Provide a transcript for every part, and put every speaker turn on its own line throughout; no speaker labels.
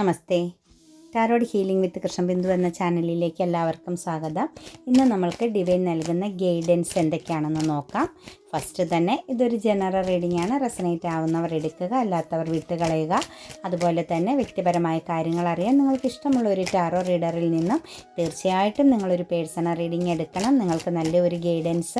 నమస్తే. Tarot healing വിത്ത് കൃഷ്ണബിന്ദു എന്ന ചാനലിലേക്ക് എല്ലാവർക്കും സ്വാഗതം. ഇന്ന് നമ്മൾക്ക് ഡിവൈൻ നൽകുന്ന ഗൈഡൻസ് എന്തൊക്കെയാണെന്ന് നോക്കാം. ഫസ്റ്റ് തന്നെ ഇതൊരു ജനറൽ റീഡിംഗ് ആണ്. റെസനേറ്റ് ആവുന്നവർ എടുക്കുക അല്ലാത്തവർ വിട്ടുകളയുക. അതുപോലെ തന്നെ വ്യക്തിപരമായ കാര്യങ്ങൾ അറിയാൻ നിങ്ങൾക്ക് ഇഷ്ടമുള്ള ഒരു ടാറോ റീഡറിൽ നിന്നും തീർച്ചയായിട്ടും നിങ്ങളൊരു പേഴ്സണൽ റീഡിംഗ് എടുക്കണം. നിങ്ങൾക്ക് നല്ലൊരു ഗൈഡൻസ്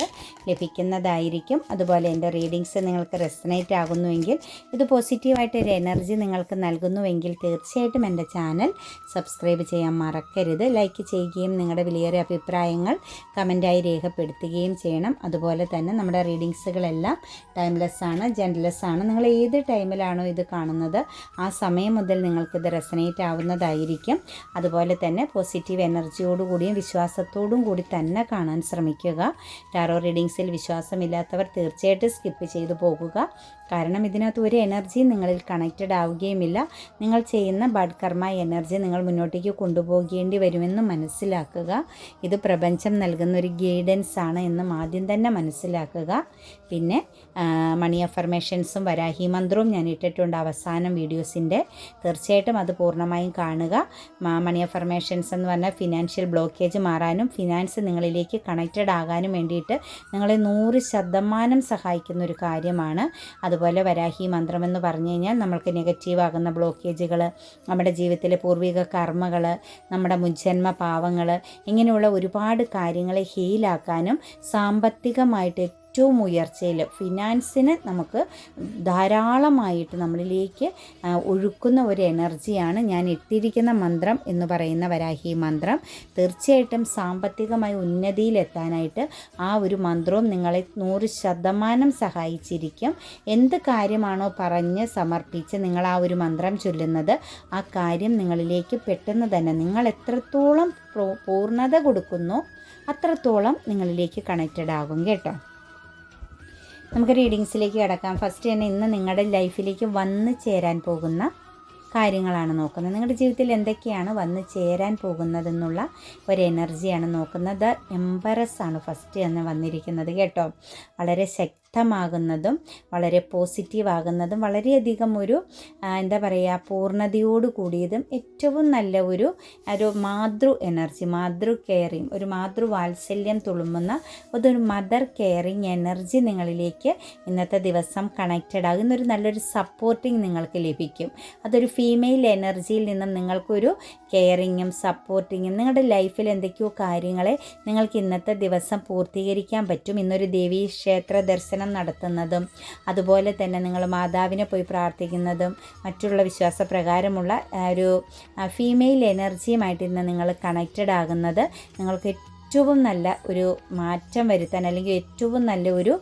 ലഭിക്കുന്നതായിരിക്കും. അതുപോലെ എന്റെ റീഡിങ്സ് നിങ്ങൾക്ക് റെസനേറ്റ് ആകുന്നുവെങ്കിൽ ഇത് പോസിറ്റീവായിട്ട് ഒരു എനർജി നിങ്ങൾക്ക് നൽകുന്നുവെങ്കിൽ തീർച്ചയായിട്ടും എന്റെ ചാനൽ സബ്സ്ക്രൈബ് ചെയ്യാൻ മറക്കരുത്. ലൈക്ക് ചെയ്യുകയും നിങ്ങളുടെ വിലയേറിയ അഭിപ്രായങ്ങൾ കമന്റായി രേഖപ്പെടുത്തുകയും ചെയ്യണം. അതുപോലെ തന്നെ നമ്മുടെ റീഡിങ്സുകളെല്ലാം ടൈംലെസ് ആണ് ജെൻഡർലെസ് ആണ് നിങ്ങൾ ഏത് ടൈമിലാണോ ഇത് കാണുന്നത് ആ സമയം മുതൽ നിങ്ങൾക്കിത് റെസനേറ്റ് ആവുന്നതായിരിക്കും. അതുപോലെ തന്നെ പോസിറ്റീവ് എനർജിയോടുകൂടിയും വിശ്വാസത്തോടും കൂടി തന്നെ കാണാൻ ശ്രമിക്കുക. ടാറോ റീഡിങ്സിൽ വിശ്വാസമില്ലാത്തവർ തീർച്ചയായിട്ടും സ്കിപ്പ് ചെയ്തു പോകുക. കാരണം ഇതിനകത്ത് ഒരു എനർജിയും നിങ്ങളിൽ കണക്റ്റഡ് ആവുകയുമില്ല. നിങ്ങൾ ചെയ്യുന്ന ബഡ് കർമ്മ എനർജി നിങ്ങൾ മുന്നോട്ടേക്ക് കൊണ്ടുപോകേണ്ടി വരുമെന്ന് മനസ്സിലാക്കുക. ഇത് പ്രപഞ്ചം നൽകുന്ന ഒരു ഗൈഡൻസ് ആണ് എന്നും ആദ്യം തന്നെ മനസ്സിലാക്കുക. പിന്നെ മണി അഫർമേഷൻസും വരാഹി മന്ത്രവും ഞാൻ ഇട്ടിട്ടുണ്ട് അവസാനം വീഡിയോസിന്റെ. തീർച്ചയായിട്ടും അത് പൂർണമായും കാണുക. മണി അഫർമേഷൻസ് എന്ന് പറഞ്ഞാൽ ഫിനാൻഷ്യൽ ബ്ലോക്കേജ് മാറാനും ഫിനാൻസ് നിങ്ങളിലേക്ക് കണക്റ്റഡ് ആകാനും വേണ്ടിയിട്ട് നിങ്ങളെ നൂറ് ശതമാനം സഹായിക്കുന്ന ഒരു കാര്യമാണ്. അതുപോലെ വരാഹി മന്ത്രം എന്ന് പറഞ്ഞു കഴിഞ്ഞാൽ നമ്മൾക്ക് നെഗറ്റീവാകുന്ന ബ്ലോക്കേജുകൾ നമ്മുടെ ജീവിതത്തിലെ പൂർവിക കർമ്മകൾ നമ്മുടെ മുജ്ജന്മ പാവങ്ങൾ ഇങ്ങനെയുള്ള ഒരുപാട് കാര്യങ്ങളെ ഹീലാക്കാനും സാമ്പത്തികമായിട്ട് ഏറ്റവും ഉയർച്ചയിൽ ഫിനാൻസിന് നമുക്ക് ധാരാളമായിട്ട് നമ്മളിലേക്ക് ഒഴുക്കുന്ന ഒരു എനർജിയാണ് ഞാൻ ഇട്ടിരിക്കുന്ന മന്ത്രം എന്ന് പറയുന്ന വരാഹി മന്ത്രം. തീർച്ചയായിട്ടും സാമ്പത്തികമായി ഉന്നതിയിലെത്താനായിട്ട് ആ ഒരു മന്ത്രവും നിങ്ങളെ നൂറ് ശതമാനം സഹായിച്ചിരിക്കും. എന്ത് കാര്യമാണോ പറഞ്ഞ് സമർപ്പിച്ച് നിങ്ങൾ ആ ഒരു മന്ത്രം ചൊല്ലുന്നത് ആ കാര്യം നിങ്ങളിലേക്ക് പെട്ടെന്ന് തന്നെ നിങ്ങൾ എത്രത്തോളം പൂർണത കൊടുക്കുന്നു അത്രത്തോളം നിങ്ങളിലേക്ക് കണക്റ്റഡ് ആകും കേട്ടോ. നമുക്ക് റീഡിങ്സിലേക്ക് കിടക്കാം. ഫസ്റ്റ് തന്നെ ഇന്ന് നിങ്ങളുടെ ലൈഫിലേക്ക് വന്ന് ചേരാൻ പോകുന്ന കാര്യങ്ങളാണ് നോക്കുന്നത്. നിങ്ങളുടെ ജീവിതത്തിൽ എന്തൊക്കെയാണ് വന്ന് ചേരാൻ പോകുന്നതെന്നുള്ള ഒരു എനർജിയാണ് നോക്കുന്നത്. എംബറസ് ആണ് ഫസ്റ്റ് തന്നെ വന്നിരിക്കുന്നത് കേട്ടോ. വളരെ ശക്തമാകുന്നതും വളരെ പോസിറ്റീവ് ആകുന്നതും വളരെയധികം ഒരു എന്താ പറയുക പൂർണതയോട് കൂടിയതും ഏറ്റവും നല്ല ഒരു ഒരു മാതൃ എനർജി മാതൃ കെയറിങ് ഒരു മാതൃ വാത്സല്യം തുളുമ്പുന്ന അതൊരു മദർ കെയറിങ് എനർജി നിങ്ങളിലേക്ക് ഇന്നത്തെ ദിവസം കണക്റ്റഡ് ആകുന്ന ഒരു നല്ലൊരു സപ്പോർട്ടിങ് നിങ്ങൾക്ക് ലഭിക്കും. അതൊരു ഫീമെയിൽ എനർജിയിൽ നിന്നും നിങ്ങൾക്കൊരു കെയറിങ്ങും സപ്പോർട്ടിങ്ങും നിങ്ങളുടെ ലൈഫിൽ എന്തൊക്കെയോ കാര്യങ്ങളെ നിങ്ങൾക്ക് ഇന്നത്തെ ദിവസം പൂർത്തീകരിക്കാൻ പറ്റും. ഇന്നൊരു ദേവീ ക്ഷേത്ര ദർശനം നടത്തുന്നതും അതുപോലെ തന്നെ നിങ്ങൾ മാതാവിനെ പോയി പ്രാർത്ഥിക്കുന്നതും മറ്റുള്ള വിശ്വാസപ്രകാരമുള്ള പ്രകാരമുള്ള ഒരു ഫീമെയിൽ എനർജിയുമായിട്ട് ഇന്ന് നിങ്ങൾ കണക്റ്റഡ് ആകുന്നത് നിങ്ങൾക്ക് ഏറ്റവും നല്ല ഒരു മാറ്റം വരുത്താൻ അല്ലെങ്കിൽ ഏറ്റവും നല്ല ഒരു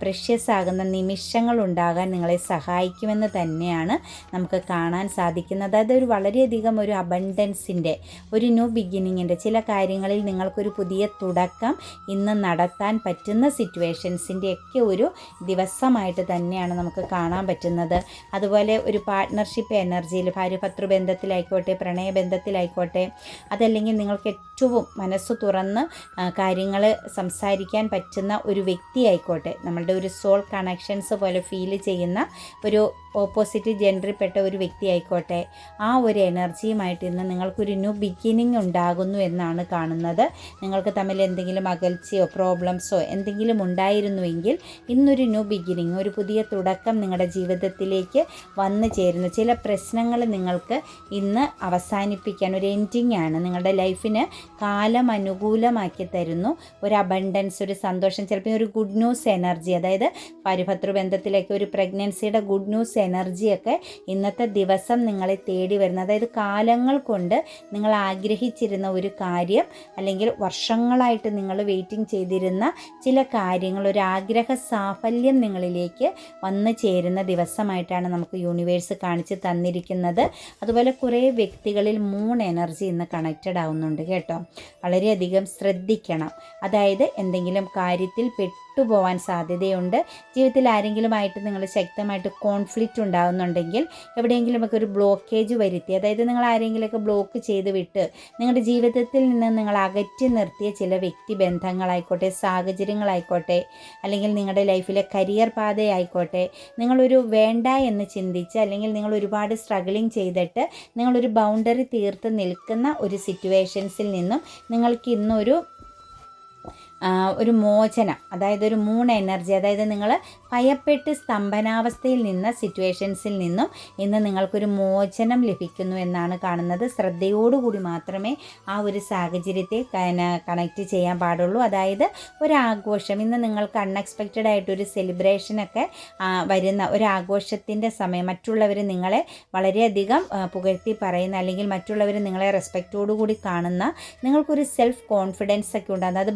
പ്രഷ്യസ് ആകുന്ന നിമിഷങ്ങൾ ഉണ്ടാകാൻ നിങ്ങളെ സഹായിക്കുമെന്ന് തന്നെയാണ് നമുക്ക് കാണാൻ സാധിക്കുന്നത്. അതായത് ഒരു വളരെയധികം ഒരു അബണ്ടൻസിന്റെ ഒരു ന്യൂ ബിഗിനിങ്ങിന്റെ ചില കാര്യങ്ങളിൽ നിങ്ങൾക്കൊരു പുതിയ തുടക്കം ഇന്ന് നടത്താൻ പറ്റുന്ന സിറ്റുവേഷൻസിന്റെ ഒക്കെ ഒരു ദിവസമായിട്ട് തന്നെയാണ് നമുക്ക് കാണാൻ പറ്റുന്നത്. അതുപോലെ ഒരു പാർട്ട്ണർഷിപ്പ് എനർജിയിൽ ഭാര്യ ബന്ധത്തിലായിക്കോട്ടെ പ്രണയബന്ധത്തിലായിക്കോട്ടെ അതല്ലെങ്കിൽ നിങ്ങൾക്ക് ഏറ്റവും മനസ്സ് തുറന്ന് കാര്യങ്ങൾ സംസാരിക്കാൻ പറ്റുന്ന ഒരു വ്യക്തി ആയിക്കോട്ടെ നമ്മളുടെ ഒരു സോൾ കണക്ഷൻസ് പോലെ ഫീൽ ചെയ്യുന്ന ഒരു ഓപ്പോസിറ്റ് ജെൻഡറിൽപ്പെട്ട ഒരു വ്യക്തി ആയിക്കോട്ടെ. ആ ഒരു എനർജിയുമായിട്ട് ഇന്ന് നിങ്ങൾക്കൊരു ന്യൂ ബിഗിനിങ് ഉണ്ടാകുന്നു എന്നാണ് കാണുന്നത്. നിങ്ങൾക്ക് തമ്മിൽ എന്തെങ്കിലും അകൽച്ചയോ പ്രോബ്ലംസോ എന്തെങ്കിലും ഉണ്ടായിരുന്നുവെങ്കിൽ ഇന്നൊരു ന്യൂ ബിഗിനിങ് ഒരു പുതിയ തുടക്കം നിങ്ങളുടെ ജീവിതത്തിലേക്ക് വന്നു ചേരുന്നു. ചില പ്രശ്നങ്ങൾ നിങ്ങൾക്ക് ഇന്ന് അവസാനിപ്പിക്കാൻ ഒരു എൻഡിങ് ആണ്. നിങ്ങളുടെ ലൈഫിന് കാലം അനുകൂലമാക്കി തരുന്നു. ഒരു അബണ്ടൻസ് ഒരു സന്തോഷം ചിലപ്പോൾ ഒരു ഗുഡ് ന്യൂസ് എനർജി അതായത് പരിഭത്ര ബന്ധത്തിലേക്ക് ഒരു പ്രഗ്നൻസിയുടെ ഗുഡ് ന്യൂസ് എനർജിയൊക്കെ ഇന്നത്തെ ദിവസം നിങ്ങളെ തേടി വരുന്നത്. അതായത് കാലങ്ങൾ കൊണ്ട് നിങ്ങൾ ആഗ്രഹിച്ചിരുന്ന ഒരു കാര്യം അല്ലെങ്കിൽ വർഷങ്ങളായിട്ട് നിങ്ങൾ വെയിറ്റിംഗ് ചെയ്തിരുന്ന ചില കാര്യങ്ങൾ ഒരു ആഗ്രഹ സാഫല്യം നിങ്ങളിലേക്ക് വന്നു ചേരുന്ന ദിവസമായിട്ടാണ് നമുക്ക് യൂണിവേഴ്സ് കാണിച്ച് തന്നിരിക്കുന്നത്. അതുപോലെ കുറേ വ്യക്തികളിൽ മൂൺ എനർജി ഇന്ന് കണക്റ്റഡ് ആവുന്നുണ്ട് കേട്ടോ. വളരെയധികം ശ്രദ്ധിക്കണം. അതായത് എന്തെങ്കിലും കാര്യത്തിൽ പെട്ട് വിട്ടുപോകാൻ സാധ്യതയുണ്ട്. ജീവിതത്തിൽ ആരെങ്കിലുമായിട്ട് നിങ്ങൾ ശക്തമായിട്ട് കോൺഫ്ലിക്റ്റ് ഉണ്ടാകുന്നുണ്ടെങ്കിൽ എവിടെയെങ്കിലുമൊക്കെ ഒരു ബ്ലോക്കേജ് വരുത്തി അതായത് നിങ്ങൾ ആരെങ്കിലുമൊക്കെ ബ്ലോക്ക് ചെയ്ത് വിട്ട് നിങ്ങളുടെ ജീവിതത്തിൽ നിന്ന് നിങ്ങൾ അകറ്റി നിർത്തിയ ചില വ്യക്തി ബന്ധങ്ങളായിക്കോട്ടെ സാഹചര്യങ്ങളായിക്കോട്ടെ അല്ലെങ്കിൽ നിങ്ങളുടെ ലൈഫിലെ കരിയർ പാതയായിക്കോട്ടെ നിങ്ങളൊരു വേണ്ട എന്ന് ചിന്തിച്ച് അല്ലെങ്കിൽ നിങ്ങൾ ഒരുപാട് സ്ട്രഗിളിങ് ചെയ്തിട്ട് നിങ്ങളൊരു ബൗണ്ടറി തീർത്ത് നിൽക്കുന്ന ഒരു സിറ്റുവേഷൻസിൽ നിന്നും നിങ്ങൾക്ക് ഇന്നൊരു ഒരു മോചനം അതായത് ഒരു മൂൺ എനർജി അതായത് നിങ്ങൾ ഭയപ്പെട്ട് സ്തംഭനാവസ്ഥയിൽ നിന്ന സിറ്റുവേഷൻസിൽ നിന്നും ഇന്ന് നിങ്ങൾക്കൊരു മോചനം ലഭിക്കുന്നു എന്നാണ് കാണുന്നത്. ശ്രദ്ധയോടുകൂടി മാത്രമേ ആ ഒരു സാഹചര്യത്തെ കണക്റ്റ് ചെയ്യാൻ പാടുള്ളൂ. അതായത് ഒരാഘോഷം ഇന്ന് നിങ്ങൾക്ക് അൺഎക്സ്പെക്റ്റഡ് ആയിട്ടൊരു സെലിബ്രേഷനൊക്കെ വരുന്ന ഒരാഘോഷത്തിന്റെ സമയം മറ്റുള്ളവർ നിങ്ങളെ വളരെയധികം പുകഴ്ത്തി പറയുന്ന അല്ലെങ്കിൽ മറ്റുള്ളവർ നിങ്ങളെ റെസ്പെക്റ്റോടുകൂടി കാണുന്ന നിങ്ങൾക്കൊരു സെൽഫ് കോൺഫിഡൻസ് ഒക്കെ ഉണ്ട്. അതായത്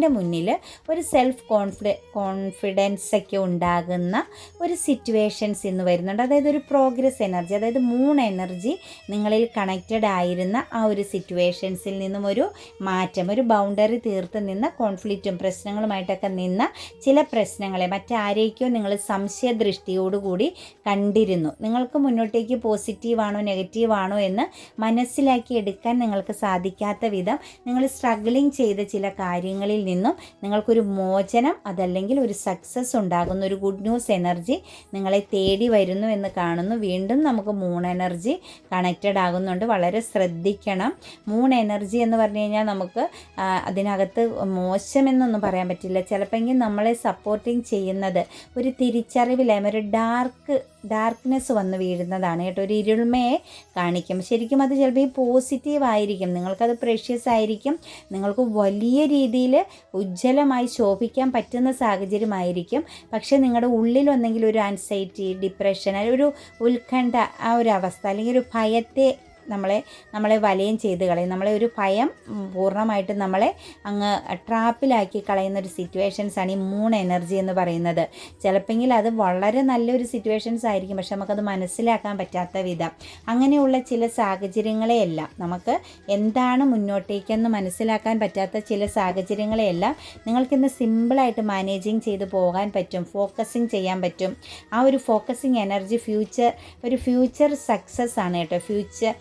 പബ്ലിക്കിന്റെ മുന്നിൽ ഒരു സെൽഫ് കോൺഫിഡ കോൺഫിഡൻസ് ഒക്കെ ഉണ്ടാകുന്ന ഒരു സിറ്റുവേഷൻസ് ഇന്ന് വരുന്നുണ്ട്. അതായത് ഒരു പ്രോഗ്രസ് എനർജി അതായത് മൂൺ എനർജി നിങ്ങളിൽ കണക്റ്റഡ് ആയിരുന്ന ആ ഒരു സിറ്റുവേഷൻസിൽ നിന്നും ഒരു മാറ്റം ഒരു ബൗണ്ടറി തീർത്ത് നിന്ന കോൺഫ്ലിക്റ്റും പ്രശ്നങ്ങളുമായിട്ടൊക്കെ നിന്ന ചില പ്രശ്നങ്ങളെ മറ്റാരേക്കോ നിങ്ങൾ സംശയദൃഷ്ടിയോടുകൂടി കണ്ടിരുന്നു. നിങ്ങൾക്ക് മുന്നോട്ടേക്ക് പോസിറ്റീവാണോ നെഗറ്റീവാണോ എന്ന് മനസ്സിലാക്കി എടുക്കാൻ നിങ്ങൾക്ക് സാധിക്കാത്ത വിധം നിങ്ങൾ സ്ട്രഗിളിങ് ചെയ്ത ചില കാര്യങ്ങളിൽ നിന്നും നിങ്ങൾക്കൊരു മോചനം അതല്ലെങ്കിൽ ഒരു സക്സസ് ഉണ്ടാകുന്ന ഒരു ഗുഡ് ന്യൂസ് എനർജി നിങ്ങളെ തേടി വരുന്നു എന്ന് കാണുന്നു. വീണ്ടും നമുക്ക് മൂൺ എനർജി കണക്റ്റഡ് ആകുന്നുണ്ട്. വളരെ ശ്രദ്ധിക്കണം. മൂൺ എനർജി എന്ന് പറഞ്ഞു കഴിഞ്ഞാൽ നമുക്ക് അതിനകത്ത് മോശമെന്നൊന്നും പറയാൻ പറ്റില്ല. ചിലപ്പോൾ നമ്മളെ സപ്പോർട്ടിങ് ചെയ്യുന്നത് ഒരു തിരിച്ചറിവില്ലായ്മ ഒരു ഡാർക്ക് ഡാർക്ക്നെസ് വന്ന് വീഴുന്നതാണ് കേട്ടോ. ഒരു ഇരുൾമയെ കാണിക്കും. ശരിക്കും അത് ചിലപ്പോൾ ഈ പോസിറ്റീവ് ആയിരിക്കും. നിങ്ങൾക്കത് പ്രഷ്യസ് ആയിരിക്കും. നിങ്ങൾക്ക് വലിയ രീതിയിൽ ഉജ്ജ്വലമായി ശോഭിക്കാൻ പറ്റുന്ന സാഹചര്യമായിരിക്കും. പക്ഷേ നിങ്ങളുടെ ഉള്ളിൽ ഒന്നെങ്കിലും ഒരു ആൻസൈറ്റി ഡിപ്രഷൻ ഒരു ഉത്കണ്ഠ ആ ഒരു അവസ്ഥ അല്ലെങ്കിൽ ഒരു ഭയത്തെ നമ്മളെ നമ്മളെ വലയം ചെയ്ത് കളയും. നമ്മളെ ഒരു ഭയം പൂർണമായിട്ട് നമ്മളെ അങ്ങ് ട്രാപ്പിലാക്കി കളയുന്ന ഒരു സിറ്റുവേഷൻസാണ് ഈ മൂൺ എനർജി എന്ന് പറയുന്നത്. ചിലപ്പോൾ അത് വളരെ നല്ലൊരു സിറ്റുവേഷൻസ് ആയിരിക്കും. പക്ഷെ നമുക്കത് മനസ്സിലാക്കാൻ പറ്റാത്ത വിധം. അങ്ങനെയുള്ള ചില സാഹചര്യങ്ങളെയെല്ലാം നമുക്ക് എന്താണ് മുന്നോട്ടേക്കെന്ന് മനസ്സിലാക്കാൻ പറ്റാത്ത ചില സാഹചര്യങ്ങളെയെല്ലാം നിങ്ങൾക്കിന്ന് സിമ്പിളായിട്ട് മാനേജിങ് ചെയ്ത് പോകാൻ പറ്റും. ഫോക്കസിങ് ചെയ്യാൻ പറ്റും. ആ ഒരു ഫോക്കസിങ് എനർജി ഫ്യൂച്ചർ ഒരു ഫ്യൂച്ചർ സക്സസ് ആണ് കേട്ടോ. ഫ്യൂച്ചർ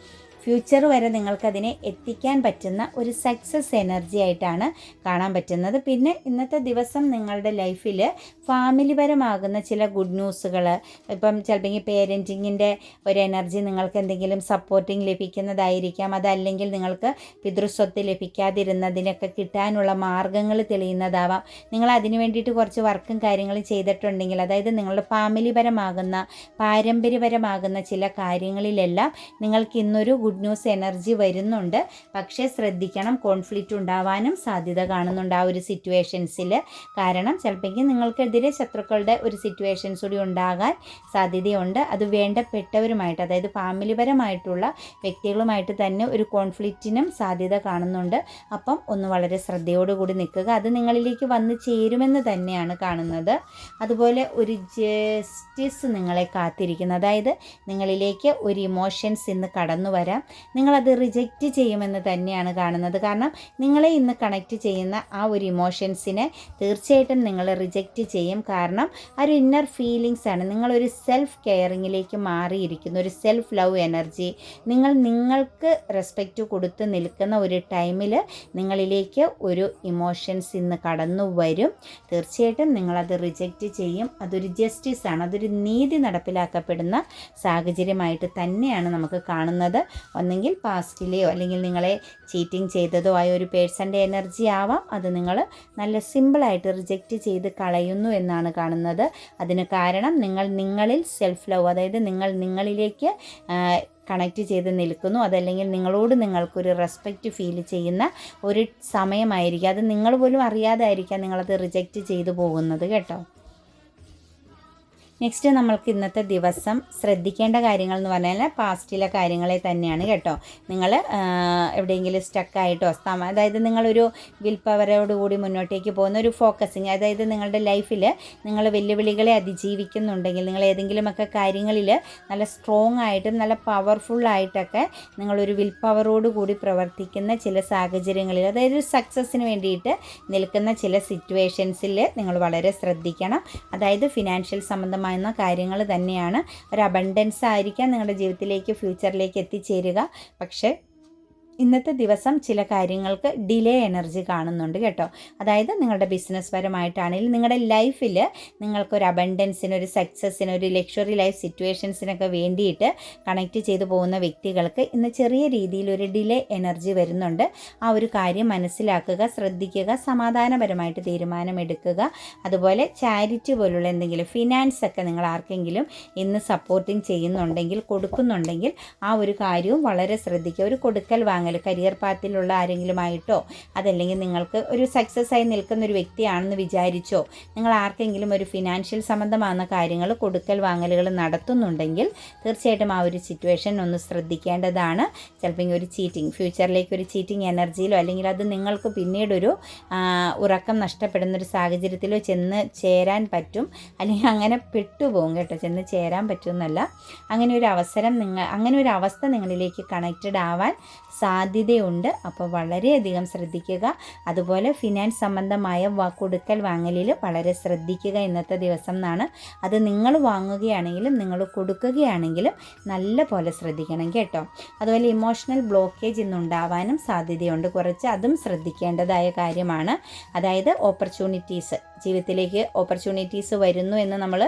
ഫ്യൂച്ചർ വരെ നിങ്ങൾക്കതിനെ എത്തിക്കാൻ പറ്റുന്ന ഒരു സക്സസ് എനർജി ആയിട്ടാണ് കാണാൻ പറ്റുന്നത്. പിന്നെ ഇന്നത്തെ ദിവസം നിങ്ങളുടെ ലൈഫിൽ ഫാമിലിപരമാകുന്ന ചില ഗുഡ് ന്യൂസുകൾ ഇപ്പം ചിലപ്പോൾ പേരന്റിങ്ങിന്റെ ഒരു എനർജി നിങ്ങൾക്ക് എന്തെങ്കിലും സപ്പോർട്ടിങ് ലഭിക്കുന്നതായിരിക്കാം. അതല്ലെങ്കിൽ നിങ്ങൾക്ക് പിതൃസ്വത്ത് ലഭിക്കാതിരുന്നതിനൊക്കെ കിട്ടാനുള്ള മാർഗങ്ങൾ തെളിയുന്നതാവാം. നിങ്ങൾ അതിന് വേണ്ടിയിട്ട് കുറച്ച് വർക്കും കാര്യങ്ങളും ചെയ്തിട്ടുണ്ടെങ്കിൽ അതായത് നിങ്ങളുടെ ഫാമിലിപരമാകുന്ന പാരമ്പര്യപരമാകുന്ന ചില കാര്യങ്ങളിലെല്ലാം നിങ്ങൾക്ക് ഇന്നൊരു ഗുഡ് ന്യൂസ് എനർജി വരുന്നുണ്ട്. പക്ഷേ ശ്രദ്ധിക്കണം കോൺഫ്ലിക്റ്റ് ഉണ്ടാവാനും സാധ്യത കാണുന്നുണ്ട് ആ ഒരു സിറ്റുവേഷൻസിൽ കാരണം ചിലപ്പോൾ നിങ്ങൾക്കെതിരെ ശത്രുക്കളുടെ ഒരു സിറ്റുവേഷൻസ് കൂടി ഉണ്ടാകാൻ സാധ്യതയുണ്ട്. അത് വേണ്ടപ്പെട്ടവരുമായിട്ട് അതായത് ഫാമിലിപരമായിട്ടുള്ള വ്യക്തികളുമായിട്ട് തന്നെ ഒരു കോൺഫ്ലിക്റ്റിനും സാധ്യത കാണുന്നുണ്ട്. അപ്പം ഒന്ന് വളരെ ശ്രദ്ധയോടുകൂടി നിൽക്കുക. അത് നിങ്ങളിലേക്ക് വന്ന് ചേരുമെന്ന് തന്നെയാണ് കാണുന്നത്. അതുപോലെ ഒരു ജസ്റ്റിസ് നിങ്ങളെ കാത്തിരിക്കുന്നു. അതായത് നിങ്ങളിലേക്ക് ഒരു ഇമോഷൻസ് ഇന്ന് കടന്നു വരാം നിങ്ങളത് റിജക്റ്റ് ചെയ്യുമെന്ന് തന്നെയാണ് കാണുന്നത്. കാരണം നിങ്ങളെ ഇന്ന് കണക്റ്റ് ചെയ്യുന്ന ആ ഒരു ഇമോഷൻസിനെ തീർച്ചയായിട്ടും നിങ്ങൾ റിജക്റ്റ് ചെയ്യും. കാരണം ആ ഒരു ഇന്നർ ഫീലിങ്സ് ആണ്. നിങ്ങളൊരു സെൽഫ് കെയറിങ്ങിലേക്ക് മാറിയിരിക്കുന്ന. ഒരു സെൽഫ് ലവ് എനർജി നിങ്ങൾ നിങ്ങൾക്ക് റെസ്പെക്റ്റ് കൊടുത്ത് നിൽക്കുന്ന ഒരു ടൈമിൽ നിങ്ങളിലേക്ക് ഒരു ഇമോഷൻസ് ഇന്ന് കടന്നു വരും. തീർച്ചയായിട്ടും നിങ്ങളത് റിജക്റ്റ് ചെയ്യും. അതൊരു ജസ്റ്റിസ് ആണ്. അതൊരു നീതി നടപ്പിലാക്കപ്പെടുന്ന സാഹചര്യമായിട്ട് തന്നെയാണ് നമുക്ക് കാണുന്നത്. ഒന്നെങ്കിൽ പാസ്റ്റിലെയോ അല്ലെങ്കിൽ നിങ്ങളെ ചീറ്റിംഗ് ചെയ്തതോ ആയ ഒരു പേഴ്സന്റെ എനർജി ആവാം. അത് നിങ്ങൾ നല്ല സിമ്പിളായിട്ട് റിജക്റ്റ് ചെയ്ത് കളയുന്നു എന്നാണ് കാണുന്നത്. അതിന് കാരണം നിങ്ങൾ നിങ്ങളിൽ സെൽഫ് ലവ് അതായത് നിങ്ങൾ നിങ്ങളിലേക്ക് കണക്റ്റ് ചെയ്ത് നിൽക്കുന്നു. അതല്ലെങ്കിൽ നിങ്ങളോട് നിങ്ങൾക്കൊരു റെസ്പെക്റ്റ് ഫീൽ ചെയ്യുന്ന ഒരു സമയമായിരിക്കും. അത് നിങ്ങൾ പോലും അറിയാതായിരിക്കാം നിങ്ങളത് റിജക്റ്റ് ചെയ്തു പോകുന്നത് കേട്ടോ. നെക്സ്റ്റ് നമ്മൾക്ക് ഇന്നത്തെ ദിവസം ശ്രദ്ധിക്കേണ്ട കാര്യങ്ങൾ എന്ന് പറഞ്ഞാൽ പാസ്റ്റിലെ കാര്യങ്ങളെ തന്നെയാണ് കേട്ടോ. നിങ്ങൾ എവിടെയെങ്കിലും സ്റ്റക്കായിട്ടോ സ്ഥാമ അതായത് നിങ്ങളൊരു വിൽ പവറോടുകൂടി മുന്നോട്ടേക്ക് പോകുന്ന ഒരു ഫോക്കസിങ് അതായത് നിങ്ങളുടെ ലൈഫിൽ നിങ്ങൾ വെല്ലുവിളികളെ അതിജീവിക്കുന്നുണ്ടെങ്കിൽ നിങ്ങൾ ഏതെങ്കിലുമൊക്കെ കാര്യങ്ങളിൽ നല്ല സ്ട്രോങ് ആയിട്ടും നല്ല പവർഫുള്ളായിട്ടൊക്കെ നിങ്ങളൊരു വിൽ പവറോട് കൂടി പ്രവർത്തിക്കുന്ന ചില സാഹചര്യങ്ങളിൽ അതായത് ഒരു സക്സസ്സിന് വേണ്ടിയിട്ട് നിൽക്കുന്ന ചില സിറ്റുവേഷൻസിൽ നിങ്ങൾ വളരെ ശ്രദ്ധിക്കണം. അതായത് ഫിനാൻഷ്യൽ സംബന്ധമായ കാര്യങ്ങൾ തന്നെയാണ്. ഒരു അബണ്ടൻസ് ആയിരിക്കാം നിങ്ങളുടെ ജീവിതത്തിലേക്ക് ഫ്യൂച്ചറിലേക്ക് എത്തിച്ചേരുക. പക്ഷേ ഇന്നത്തെ ദിവസം ചില കാര്യങ്ങൾക്ക് ഡിലേ എനർജി കാണുന്നുണ്ട് കേട്ടോ. അതായത് നിങ്ങളുടെ ബിസിനസ് പരമായിട്ടാണെങ്കിലും നിങ്ങളുടെ ലൈഫിൽ നിങ്ങൾക്കൊരു അബണ്ടൻസിന് ഒരു സക്സസ്സിന് ഒരു ലക്ഷറി ലൈഫ് സിറ്റുവേഷൻസിനൊക്കെ വേണ്ടിയിട്ട് കണക്റ്റ് ചെയ്തു പോകുന്ന വ്യക്തികൾക്ക് ഇന്ന് ചെറിയ രീതിയിൽ ഒരു ഡിലേ എനർജി വരുന്നുണ്ട്. ആ ഒരു കാര്യം മനസ്സിലാക്കുക ശ്രദ്ധിക്കുക സമാധാനപരമായിട്ട് തീരുമാനമെടുക്കുക. അതുപോലെ ചാരിറ്റി പോലുള്ള എന്തെങ്കിലും ഫിനാൻസ് ഒക്കെ നിങ്ങൾ ആർക്കെങ്കിലും ഇന്ന് സപ്പോർട്ടിങ് ചെയ്യുന്നുണ്ടെങ്കിൽ കൊടുക്കുന്നുണ്ടെങ്കിൽ ആ ഒരു കാര്യവും വളരെ ശ്രദ്ധിക്കുക. ഒരു കൊടുക്കൽ വാങ്ങൽ കരിയർ പാത്തിലുള്ള ആരെങ്കിലുമായിട്ടോ അതല്ലെങ്കിൽ നിങ്ങൾക്ക് ഒരു സക്സസ് ആയി നിൽക്കുന്ന ഒരു വ്യക്തിയാണെന്ന് വിചാരിച്ചോ നിങ്ങൾ ആർക്കെങ്കിലും ഒരു ഫിനാൻഷ്യൽ സംബന്ധമാകുന്ന കാര്യങ്ങൾ കൊടുക്കൽ വാങ്ങലുകൾ നടത്തുന്നുണ്ടെങ്കിൽ തീർച്ചയായിട്ടും ആ ഒരു സിറ്റുവേഷൻ ഒന്ന് ശ്രദ്ധിക്കേണ്ടതാണ്. ചിലപ്പോൾ ഒരു ചീറ്റിംഗ് ഫ്യൂച്ചറിലേക്ക് ഒരു ചീറ്റിംഗ് എനർജിയിലോ അല്ലെങ്കിൽ അത് നിങ്ങൾക്ക് പിന്നീടൊരു ഉറക്കം നഷ്ടപ്പെടുന്ന ഒരു സാഹചര്യത്തിലോ ചെന്ന് ചേരാൻ പറ്റും. അല്ലെങ്കിൽ അങ്ങനെ പെട്ടുപോകും കേട്ടോ ചെന്ന് ചേരാൻ പറ്റുമെന്നല്ല. അങ്ങനെ ഒരു അവസരം നിങ്ങൾ അങ്ങനെ ഒരു അവസ്ഥ നിങ്ങളിലേക്ക് കണക്റ്റഡ് ആവാൻ സാധ്യതയുണ്ട്. അപ്പോൾ വളരെയധികം ശ്രദ്ധിക്കുക. അതുപോലെ ഫിനാൻസ് സംബന്ധമായ കൊടുക്കൽ വാങ്ങലിൽ വളരെ ശ്രദ്ധിക്കുക ഇന്നത്തെ ദിവസം എന്നാണ്. അത് നിങ്ങൾ വാങ്ങുകയാണെങ്കിലും നിങ്ങൾ കൊടുക്കുകയാണെങ്കിലും നല്ല പോലെ ശ്രദ്ധിക്കണം കേട്ടോ. അതുപോലെ ഇമോഷണൽ ബ്ലോക്കേജ് ഇന്നുണ്ടാവാനും സാധ്യതയുണ്ട്. കുറച്ച് അതും ശ്രദ്ധിക്കേണ്ടതായ കാര്യമാണ്. അതായത് ഓപ്പർച്യൂണിറ്റീസ് ജീവിതത്തിലേക്ക് ഓപ്പർച്യൂണിറ്റീസ് വരുന്നു എന്ന് നമ്മൾ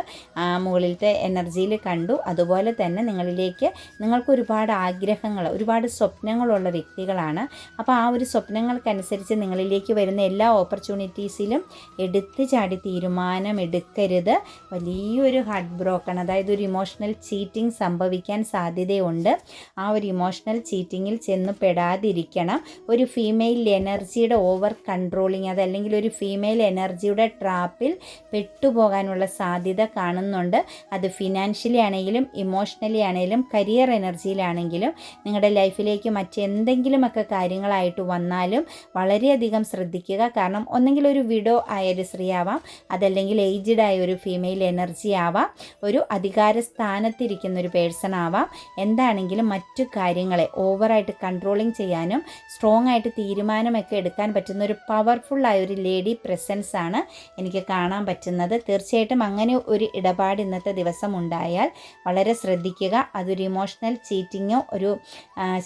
മുകളിലത്തെ എനർജിയിൽ കണ്ടു. അതുപോലെ തന്നെ നിങ്ങളിലേക്ക് നിങ്ങൾക്ക് ഒരുപാട് ആഗ്രഹങ്ങൾ ഒരുപാട് സ്വപ്നങ്ങളുള്ള വ്യക്തികളാണ്. അപ്പോൾ ആ ഒരു സ്വപ്നങ്ങൾക്കനുസരിച്ച് നിങ്ങളിലേക്ക് വരുന്ന എല്ലാ ഓപ്പർച്യൂണിറ്റീസിലും എടുത്തു ചാടി തീരുമാനം എടുക്കരുത്. വലിയൊരു ഹാർട്ട് ബ്രോക്കൺ അതായത് ഒരു ഇമോഷണൽ ചീറ്റിംഗ് സംഭവിക്കാൻ സാധ്യതയുണ്ട്. ആ ഒരു ഇമോഷണൽ ചീറ്റിങ്ങിൽ ചെന്ന് പെടാതിരിക്കണം. ഒരു ഫീമെയിൽ എനർജിയുടെ ഓവർ കൺട്രോളിങ് അതല്ലെങ്കിൽ ഒരു ഫീമെയിൽ എനർജിയുടെ ട്രാപ്പിൽ പെട്ടുപോകാനുള്ള സാധ്യത കാണുന്നുണ്ട്. അത് ഫിനാൻഷ്യലി ആണെങ്കിലും ഇമോഷണലി ആണെങ്കിലും കരിയർ എനർജിയിലാണെങ്കിലും നിങ്ങളുടെ ലൈഫിലേക്ക് മറ്റെന്തെങ്കിലുമൊക്കെ കാര്യങ്ങളായിട്ട് വന്നാലും വളരെയധികം ശ്രദ്ധിക്കുക. കാരണം ഒന്നെങ്കിൽ ഒരു വിഡോ ആയ ഒരു സ്ത്രീ ആവാം അതല്ലെങ്കിൽ ഏജ്ഡ് ആയ ഒരു ഫീമെയിൽ എനർജി ആവാം ഒരു അധികാര സ്ഥാനത്തിരിക്കുന്ന ഒരു പേഴ്സൺ ആവാം. എന്താണെങ്കിലും മറ്റു കാര്യങ്ങളെ ഓവറായിട്ട് കൺട്രോളിങ് ചെയ്യാനും സ്ട്രോങ് ആയിട്ട് തീരുമാനമൊക്കെ എടുക്കാൻ പറ്റുന്ന ഒരു പവർഫുൾ ആയ ഒരു ലേഡി പ്രസൻസ് ആണ് എനിക്ക് കാണാൻ പറ്റുന്നത്. തീർച്ചയായിട്ടും അങ്ങനെ ഒരു ഇടപാട് ഇന്നത്തെ ദിവസം ഉണ്ടായാൽ വളരെ ശ്രദ്ധിക്കുക. അതൊരു ഇമോഷണൽ ചീറ്റിങ്ങോ ഒരു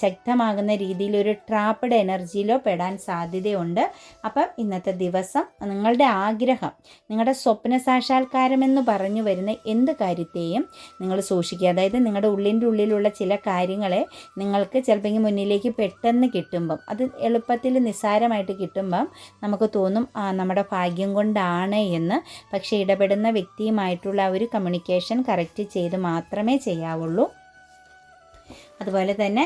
ശക്തമാകുന്ന രീതിയിൽ ഒരു ട്രാപ്പഡ് എനർജിയിലോ പെടാൻ സാധ്യതയുണ്ട്. അപ്പം ഇന്നത്തെ ദിവസം നിങ്ങളുടെ ആഗ്രഹം നിങ്ങളുടെ സ്വപ്ന സാക്ഷാത്കാരം എന്ന് പറഞ്ഞു വരുന്ന എന്ത് കാര്യത്തെയും നിങ്ങൾ സൂക്ഷിക്കുക. അതായത് നിങ്ങളുടെ ഉള്ളിന്റെ ഉള്ളിലുള്ള ചില കാര്യങ്ങളെ നിങ്ങൾക്ക് ചിലപ്പോൾ മുന്നിലേക്ക് പെട്ടെന്ന് കിട്ടുമ്പം അത് എളുപ്പത്തിൽ നിസ്സാരമായിട്ട് കിട്ടുമ്പം നമുക്ക് തോന്നും നമ്മുടെ ഭാഗ്യം കൊണ്ടാണ് എന്ന് പക്ഷേ ഇടപെടുന്ന വ്യക്തിയുമായിട്ടുള്ള ഒരു കമ്മ്യൂണിക്കേഷൻ കറക്റ്റ് ചെയ്ത് മാത്രമേ ചെയ്യാവുള്ളൂ. അതുപോലെ തന്നെ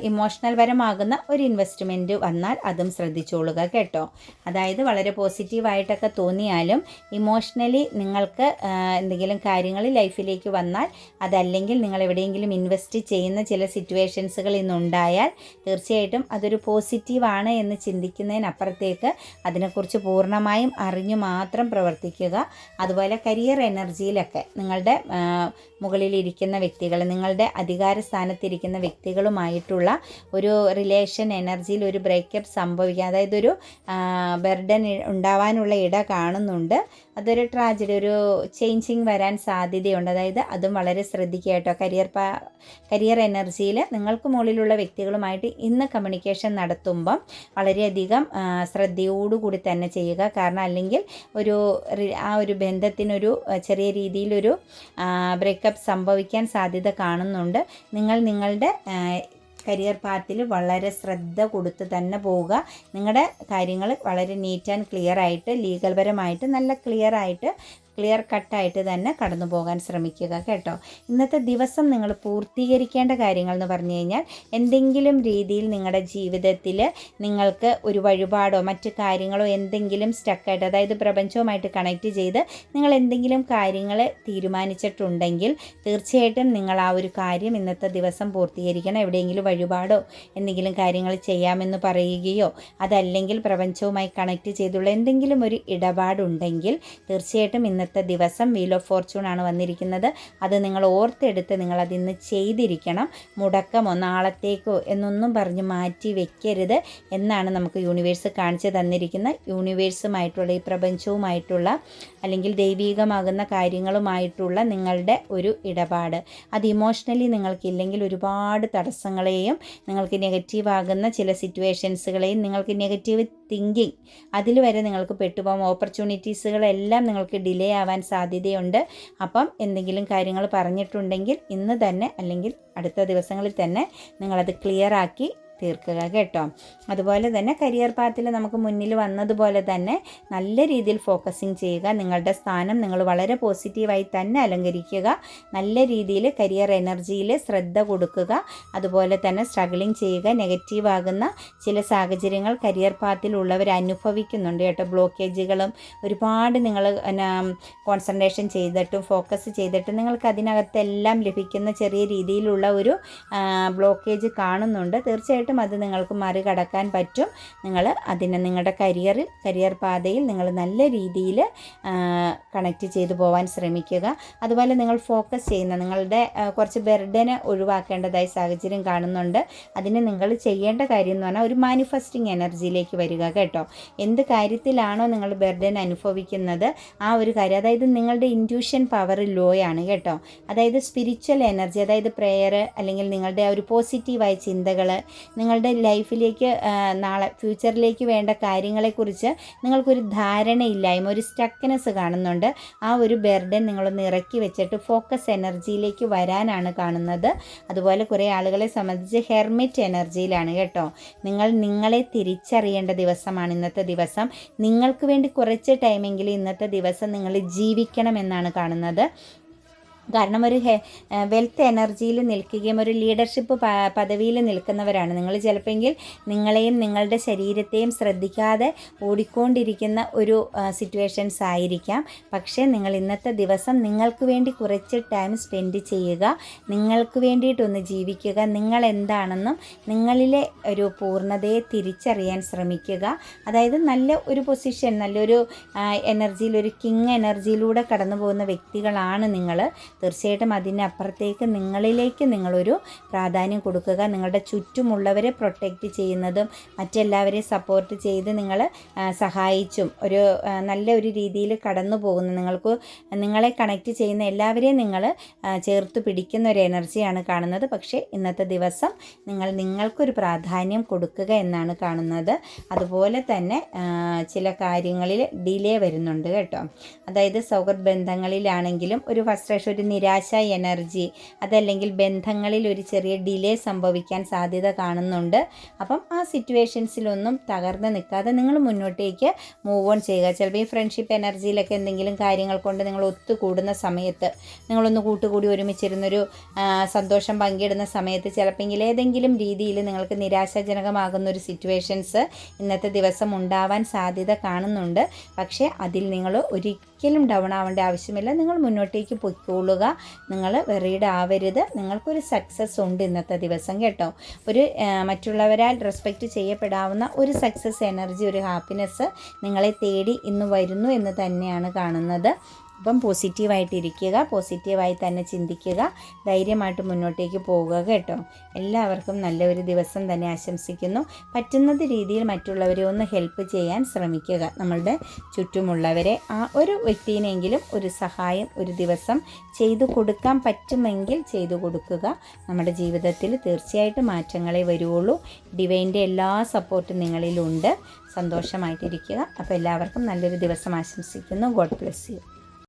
ഇമോഷണൽ പരമാകുന്ന ഒരു ഇൻവെസ്റ്റ്മെന്റ് വന്നാൽ അതും ശ്രദ്ധിച്ചോളുക കേട്ടോ. അതായത് വളരെ പോസിറ്റീവായിട്ടൊക്കെ തോന്നിയാലും ഇമോഷണലി നിങ്ങൾക്ക് എന്തെങ്കിലും കാര്യങ്ങൾ ലൈഫിലേക്ക് വന്നാൽ അതല്ലെങ്കിൽ നിങ്ങൾ എവിടെയെങ്കിലും ഇൻവെസ്റ്റ് ചെയ്യുന്ന ചില സിറ്റുവേഷൻസുകൾ ഇന്നുണ്ടായാൽ തീർച്ചയായിട്ടും അതൊരു പോസിറ്റീവാണ് എന്ന് ചിന്തിക്കുന്നതിനപ്പുറത്തേക്ക് അതിനെക്കുറിച്ച് പൂർണമായും അറിഞ്ഞു മാത്രം പ്രവർത്തിക്കുക. അതുപോലെ കരിയർ എനർജിയിലൊക്കെ നിങ്ങളുടെ മുകളിലിരിക്കുന്ന വ്യക്തികൾ നിങ്ങളുടെ അധികാര സ്ഥാനത്തിരിക്കുന്ന ഇരിക്കുന്ന വ്യക്തികളുമായിട്ടുള്ള ഒരു റിലേഷൻ എനർജിയിൽ ഒരു ബ്രേക്കപ്പ് സംഭവിക്കുക. അതായത് ഒരു ബർഡൻ ഉണ്ടാവാനുള്ള ഇട കാണുന്നുണ്ട്. അതൊരു ട്രാജഡി ഒരു ചേഞ്ചിങ് വരാൻ സാധ്യതയുണ്ട്. അതായത് അതും വളരെ ശ്രദ്ധിക്കുക കേട്ടോ. കരിയർ പാ കരിയർ എനർജിയിൽ നിങ്ങൾക്ക് മുകളിലുള്ള വ്യക്തികളുമായിട്ട് ഇന്ന് കമ്മ്യൂണിക്കേഷൻ നടത്തുമ്പം വളരെയധികം ശ്രദ്ധയോടുകൂടി തന്നെ ചെയ്യുക. കാരണം അല്ലെങ്കിൽ ഒരു ആ ഒരു ബന്ധത്തിനൊരു ചെറിയ രീതിയിലൊരു ബ്രേക്കപ്പ് സംഭവിക്കാൻ സാധ്യത കാണുന്നുണ്ട്. നിങ്ങൾ നിങ്ങളുടെ കരിയർ പാത്തിൽ വളരെ ശ്രദ്ധ കൊടുത്ത് തന്നെ പോവുക. നിങ്ങളുടെ കാര്യങ്ങൾ വളരെ നീറ്റ് ആൻഡ് ക്ലിയർ ആയിട്ട് ലീഗൽപരമായിട്ട് നല്ല ക്ലിയർ ആയിട്ട് ക്ലിയർ കട്ടായിട്ട് തന്നെ കടന്നു പോകാൻ ശ്രമിക്കുക കേട്ടോ. ഇന്നത്തെ ദിവസം നിങ്ങൾ പൂർത്തീകരിക്കേണ്ട കാര്യങ്ങൾ എന്ന് പറഞ്ഞു കഴിഞ്ഞാൽ എന്തെങ്കിലും രീതിയിൽ നിങ്ങളുടെ ജീവിതത്തിൽ നിങ്ങൾക്ക് ഒരു വഴിപാടോ മറ്റ് കാര്യങ്ങളോ എന്തെങ്കിലും സ്റ്റക്കായിട്ട് അതായത് പ്രപഞ്ചവുമായിട്ട് കണക്റ്റ് ചെയ്ത് നിങ്ങൾ എന്തെങ്കിലും കാര്യങ്ങൾ തീരുമാനിച്ചിട്ടുണ്ടെങ്കിൽ തീർച്ചയായിട്ടും നിങ്ങൾ ആ ഒരു കാര്യം ഇന്നത്തെ ദിവസം പൂർത്തീകരിക്കണം. എവിടെയെങ്കിലും വഴിപാടോ എന്തെങ്കിലും കാര്യങ്ങൾ ചെയ്യാമെന്ന് പറയുകയോ അതല്ലെങ്കിൽ പ്രപഞ്ചവുമായി കണക്റ്റ് ചെയ്തുള്ള എന്തെങ്കിലും ഒരു ഇടപാടുണ്ടെങ്കിൽ തീർച്ചയായിട്ടും ഇന്നത്തെ ദിവസം വീൽ ഓഫ് ഫോർച്യൂൺ ആണ് വന്നിരിക്കുന്നത്. അത് നിങ്ങൾ ഓർത്തെടുത്ത് നിങ്ങൾ അതിന്ന് ചെയ്തിരിക്കണം മുടക്കമോ നാളത്തേക്കോ എന്നൊന്നും പറഞ്ഞ് മാറ്റി വെക്കരുത് എന്നാണ് നമുക്ക് യൂണിവേഴ്സ് കാണിച്ചു തന്നിരിക്കുന്ന യൂണിവേഴ്സുമായിട്ടുള്ള ഈ പ്രപഞ്ചവുമായിട്ടുള്ള അല്ലെങ്കിൽ ദൈവീകമാകുന്ന കാര്യങ്ങളുമായിട്ടുള്ള നിങ്ങളുടെ ഒരു ഇടപാട്. അത് ഇമോഷണലി നിങ്ങൾക്കില്ലെങ്കിൽ ഒരുപാട് തടസ്സങ്ങളെയും നിങ്ങൾക്ക് നെഗറ്റീവ് ആകുന്ന ചില സിറ്റുവേഷൻസുകളെയും നിങ്ങൾക്ക് നെഗറ്റീവ് തിങ്കിങ് അതിൽ വരെ നിങ്ങൾക്ക് പെട്ടുപോകാം. ഓപ്പർച്യൂണിറ്റീസുകളെല്ലാം നിങ്ങൾക്ക് ഡിലേ ആവാൻ സാധ്യതയുണ്ട്. അപ്പം എന്തെങ്കിലും കാര്യങ്ങൾ പറഞ്ഞിട്ടുണ്ടെങ്കിൽ ഇന്ന് തന്നെ അല്ലെങ്കിൽ അടുത്ത ദിവസങ്ങളിൽ തന്നെ നിങ്ങളത് ക്ലിയർ ആക്കി തീർക്കുക കേട്ടോ. അതുപോലെ തന്നെ കരിയർ പാത്തിൽ നമുക്ക് മുന്നിൽ വന്നതുപോലെ തന്നെ നല്ല രീതിയിൽ ഫോക്കസിങ് ചെയ്യുക നിങ്ങളുടെ സ്ഥാനം നിങ്ങൾ വളരെ പോസിറ്റീവായി തന്നെ അലങ്കരിക്കുക നല്ല രീതിയിൽ കരിയർ എനർജിയിൽ ശ്രദ്ധ കൊടുക്കുക അതുപോലെ തന്നെ സ്ട്രഗിളിങ് ചെയ്യുക നെഗറ്റീവ് ആകുന്ന ചില സാഹചര്യങ്ങൾ കരിയർ പാത്തിൽ ഉള്ളവർ അനുഭവിക്കുന്നുണ്ട് കേട്ടോ. ബ്ലോക്കേജുകളും ഒരുപാട് നിങ്ങൾ കോൺസെൻട്രേഷൻ ചെയ്തിട്ടും ഫോക്കസ് ചെയ്തിട്ടും നിങ്ങൾക്ക് അതിനകത്തെല്ലാം ലഭിക്കുന്ന ചെറിയ രീതിയിലുള്ള ഒരു ബ്ലോക്കേജ് കാണുന്നുണ്ട്. തീർച്ചയായിട്ടും തീർച്ചയായിട്ടും അത് നിങ്ങൾക്ക് മറികടക്കാൻ പറ്റും. നിങ്ങൾ അതിനെ നിങ്ങളുടെ കരിയറിൽ കരിയർ പാതയിൽ നിങ്ങൾ നല്ല രീതിയിൽ കണക്റ്റ് ചെയ്തു പോകാൻ ശ്രമിക്കുക. അതുപോലെ നിങ്ങൾ ഫോക്കസ് ചെയ്യുന്ന നിങ്ങളുടെ കുറച്ച് ബെർഡനെ ഒഴിവാക്കേണ്ടതായ സാഹചര്യം കാണുന്നുണ്ട്. അതിന് നിങ്ങൾ ചെയ്യേണ്ട കാര്യം എന്ന് പറഞ്ഞാൽ ഒരു മാനിഫെസ്റ്റിംഗ് എനർജിയിലേക്ക് വരിക കേട്ടോ. എന്ത് കാര്യത്തിലാണോ നിങ്ങൾ ബെർഡൻ അനുഭവിക്കുന്നത് ആ ഒരു കാര്യം അതായത് നിങ്ങളുടെ ഇന്റ്യൂഷൻ പവർ ലോ ആണ് കേട്ടോ. അതായത് സ്പിരിച്വൽ എനർജി അതായത് പ്രെയർ അല്ലെങ്കിൽ നിങ്ങളുടെ ഒരു പോസിറ്റീവായ ചിന്തകൾ നിങ്ങളുടെ ലൈഫിലേക്ക് നാളെ ഫ്യൂച്ചറിലേക്ക് വേണ്ട കാര്യങ്ങളെക്കുറിച്ച് നിങ്ങൾക്കൊരു ധാരണയില്ലായ്മ ഒരു സ്റ്റക്നെസ് കാണുന്നുണ്ട്. ആ ഒരു ബെർഡൻ നിങ്ങളൊന്ന് ഇറക്കി വെച്ചിട്ട് ഫോക്കസ് എനർജിയിലേക്ക് വരാനാണ് കാണുന്നത്. അതുപോലെ കുറേ ആളുകളെ സംബന്ധിച്ച് ഹെർമിറ്റ് എനർജിയിലാണ് കേട്ടോ. നിങ്ങൾ നിങ്ങളെ തിരിച്ചറിയേണ്ട ദിവസമാണ് ഇന്നത്തെ ദിവസം. നിങ്ങൾക്ക് വേണ്ടി കുറച്ച് ടൈമെങ്കിലും ഇന്നത്തെ ദിവസം നിങ്ങൾ ജീവിക്കണം എന്നാണ് കാണുന്നത്. കാരണം ഒരു വെൽത്ത് എനർജിയിൽ നിൽക്കുകയും ഒരു ലീഡർഷിപ്പ് പദവിയിൽ നിൽക്കുന്നവരാണ്. നിങ്ങൾ ചിലപ്പോൾ നിങ്ങളെയും നിങ്ങളുടെ ശരീരത്തെയും ശ്രദ്ധിക്കാതെ ഓടിക്കൊണ്ടിരിക്കുന്ന ഒരു സിറ്റുവേഷൻസ് ആയിരിക്കാം. പക്ഷേ നിങ്ങൾ ഇന്നത്തെ ദിവസം നിങ്ങൾക്ക് വേണ്ടി കുറച്ച് ടൈം സ്പെൻഡ് ചെയ്യുക. നിങ്ങൾക്ക് വേണ്ടിയിട്ടൊന്ന് ജീവിക്കുക. നിങ്ങൾ എന്താണെന്നും നിങ്ങളിലെ ഒരു പൂർണതയെ തിരിച്ചറിയാൻ ശ്രമിക്കുക. അതായത് നല്ല ഒരു പൊസിഷൻ നല്ലൊരു എനർജിയിൽ ഒരു കിങ് എനർജിയിലൂടെ കടന്നു പോകുന്ന വ്യക്തികളാണ് നിങ്ങൾ. തീർച്ചയായിട്ടും അതിനപ്പുറത്തേക്ക് നിങ്ങളിലേക്ക് നിങ്ങളൊരു പ്രാധാന്യം കൊടുക്കുക. നിങ്ങളുടെ ചുറ്റുമുള്ളവരെ പ്രൊട്ടക്റ്റ് ചെയ്യുന്നതും മറ്റെല്ലാവരെയും സപ്പോർട്ട് ചെയ്ത് നിങ്ങൾ സഹായിച്ചും ഒരു നല്ല ഒരു രീതിയിൽ കടന്നു പോകുന്നു നിങ്ങൾക്ക് നിങ്ങളെ കണക്റ്റ് ചെയ്യുന്ന എല്ലാവരെയും നിങ്ങൾ ചേർത്ത് പിടിക്കുന്ന ഒരു എനർജിയാണ് കാണുന്നത്. പക്ഷേ ഇന്നത്തെ ദിവസം നിങ്ങൾ നിങ്ങൾക്കൊരു പ്രാധാന്യം കൊടുക്കുക എന്നാണ് കാണുന്നത്. അതുപോലെ തന്നെ ചില കാര്യങ്ങളിൽ ഡിലേ വരുന്നുണ്ട് കേട്ടോ. അതായത് സൗഹൃദ ബന്ധങ്ങളിലാണെങ്കിലും ഒരു ഫ്രസ്ട്രേഷൻ ഒരു നിരാശ എനർജി അതല്ലെങ്കിൽ ബന്ധങ്ങളിൽ ഒരു ചെറിയ ഡിലേ സംഭവിക്കാൻ സാധ്യത കാണുന്നുണ്ട്. അപ്പം ആ സിറ്റുവേഷൻസിലൊന്നും തകർന്ന് നിൽക്കാതെ നിങ്ങൾ മുന്നോട്ടേക്ക് മൂവ് ഓൺ ചെയ്യുക. ചിലപ്പോൾ ഈ ഫ്രണ്ട്ഷിപ്പ് എനർജിയിലൊക്കെ എന്തെങ്കിലും കാര്യങ്ങൾ കൊണ്ട് നിങ്ങൾ ഒത്തുകൂടുന്ന സമയത്ത് നിങ്ങളൊന്ന് കൂട്ടുകൂടി ഒരുമിച്ചിരുന്നൊരു സന്തോഷം പങ്കിടുന്ന സമയത്ത് ചിലപ്പോൾ ഏതെങ്കിലും രീതിയിൽ നിങ്ങൾക്ക് നിരാശാജനകമാകുന്ന ഒരു സിറ്റുവേഷൻസ് ഇന്നത്തെ ദിവസം ഉണ്ടാവാൻ സാധ്യത കാണുന്നുണ്ട്. പക്ഷേ അതിൽ നിങ്ങൾ ഒരിക്കലും ഡൗൺ ആവേണ്ട ആവശ്യമില്ല. നിങ്ങൾ മുന്നോട്ടേക്ക് പൊയ്ക്കൊള്ളുക. നിങ്ങൾ വെറീഡ് ആവരുത്. നിങ്ങൾക്കൊരു സക്സസ് ഉണ്ട് ഇന്നത്തെ ദിവസം കേട്ടോ. ഒരു മറ്റുള്ളവരാൽ റെസ്പെക്റ്റ് ചെയ്യപ്പെടാവുന്ന ഒരു സക്സസ് എനർജി ഒരു ഹാപ്പിനെസ് നിങ്ങളെ തേടി ഇന്ന് വരുന്നു എന്ന് തന്നെയാണ് കാണുന്നത്. അപ്പം പോസിറ്റീവായിട്ടിരിക്കുക പോസിറ്റീവായി തന്നെ ചിന്തിക്കുക ധൈര്യമായിട്ട് മുന്നോട്ടേക്ക് പോവുക കേട്ടോ. എല്ലാവർക്കും നല്ലൊരു ദിവസം തന്നെ ആശംസിക്കുന്നു. പറ്റുന്നത് രീതിയിൽ മറ്റുള്ളവരെ ഒന്ന് ഹെൽപ്പ് ചെയ്യാൻ ശ്രമിക്കുക. നമ്മളുടെ ചുറ്റുമുള്ളവരെ ആ ഒരു വ്യക്തിയിനെങ്കിലും ഒരു സഹായം ഒരു ദിവസം ചെയ്തു കൊടുക്കാൻ പറ്റുമെങ്കിൽ ചെയ്തു കൊടുക്കുക. നമ്മുടെ ജീവിതത്തിൽ തീർച്ചയായിട്ടും മാറ്റങ്ങളെ വരുവുള്ളൂ. ഡിവൈന്റെ എല്ലാ സപ്പോർട്ടും നിങ്ങളിലുണ്ട്. സന്തോഷമായിട്ടിരിക്കുക. അപ്പോൾ എല്ലാവർക്കും നല്ലൊരു ദിവസം ആശംസിക്കുന്നു. God bless you